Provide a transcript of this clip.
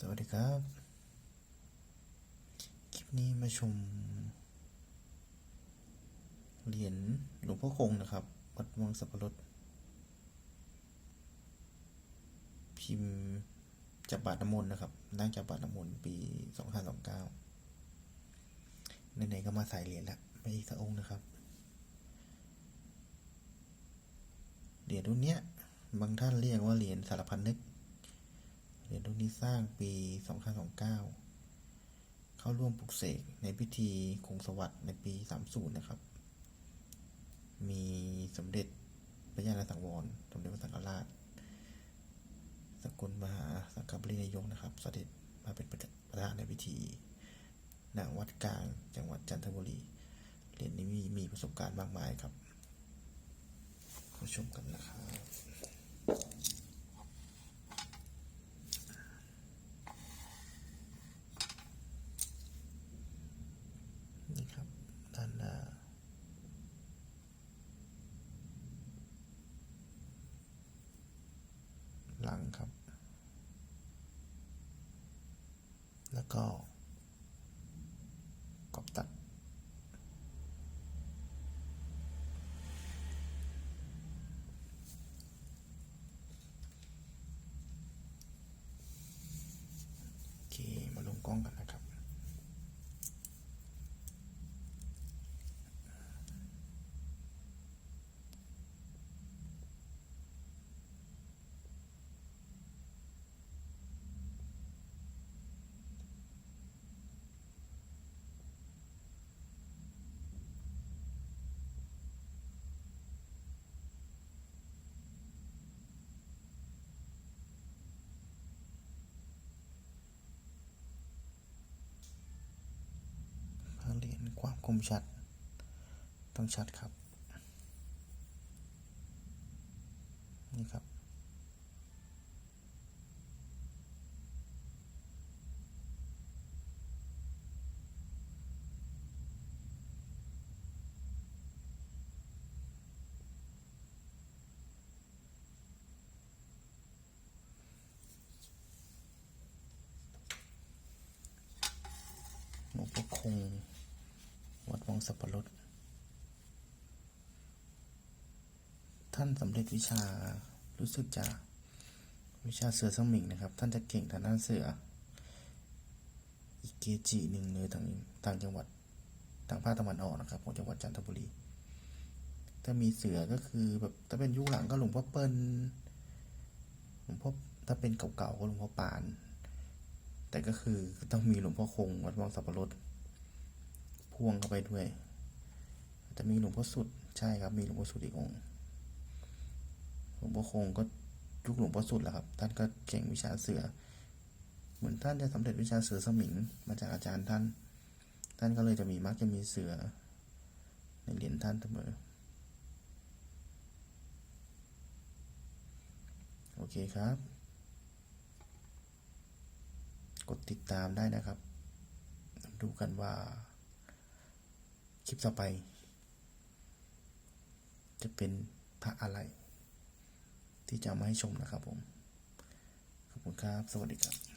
สวัสดีครับ คลิปนี้มาชม เหรียญหลวงพ่อคงนะครับ วัดวังสับปะรด พิมพ์จับบาทน้ำมนต์นะครับนั่งจับบาทน้ำมนต์ปีสองห้าสองเก้าไหนๆก็มาใส่เหรียญละไม่อีกสักองค์นะครับ เหรียญรุ่นเนี้ย บางท่านเรียกว่าเหรียญสารพันนึก เหรียญรุ่นนี้สร้างปี 2529 เข้าร่วมปลุกเสกในพิธีคงสวัสดิ์ในปี 30 นะครับ มีสมเด็จพระญาณสังวร สมเด็จพระสังฆราช สกุลมหาสังฆปรินายกนะครับ เสด็จมาเป็นประธานในพิธีณวัดกลางจังหวัดจันทบุรี เหรียญนี้มีมีประสบการณ์มากมายครับมาชมกันนะครับ นี่ครับ ด้านหน้า หลัง ครับ แล้วก็กรอบตัด โอเค มาลงกล้องกันนะครับ เหรียญ ความคมชัด ต้องชัดครับ นี่ครับหลว งพ่องวัดวังสับปะรด ท่านสำเร็จวิชารู้สึกจะวิชาเสือสมิงนะครับ ท่านจะเก่งทางด้านเสือ อีกเกจิหนึ่งเลยทางต่างจังหวัดทางภาคตะวันออกนะครับของจังหวัดจันทบุรี ถ้ามีเสือก็คือแบบถ้าเป็นยุคหลังก็หลวงพ่อเปิ้ลหลวงพ่อถ้าเป็นเก่าๆก็หลวงพ่อปาน แต่ก็คือต้องมีหลวงพ่อคงวัดวังสับปะรด พ่วงเข้าไปด้วย จะมีหลวงพ่อสุดใช่ครับ มีหลวงพ่อสุดอีกองค์หลวงพ่อคงก็ยุคหลวงพ่อสุดแหละครับ ท่านก็เก่งวิชาเสือ เหมือนท่านจะสำเร็จวิชาเสือสมิงมาจากอาจารย์ท่าน ท่านก็เลยจะมีมักจะมีเสือ ในเหรียญท่านเสมอโอเคครับ กดติดตามได้นะครับ ดูกันว่า คลิปต่อไป จะเป็นพระอะไร ที่จะมาให้ชมนะครับผม ขอบคุณครับ สวัสดีครับ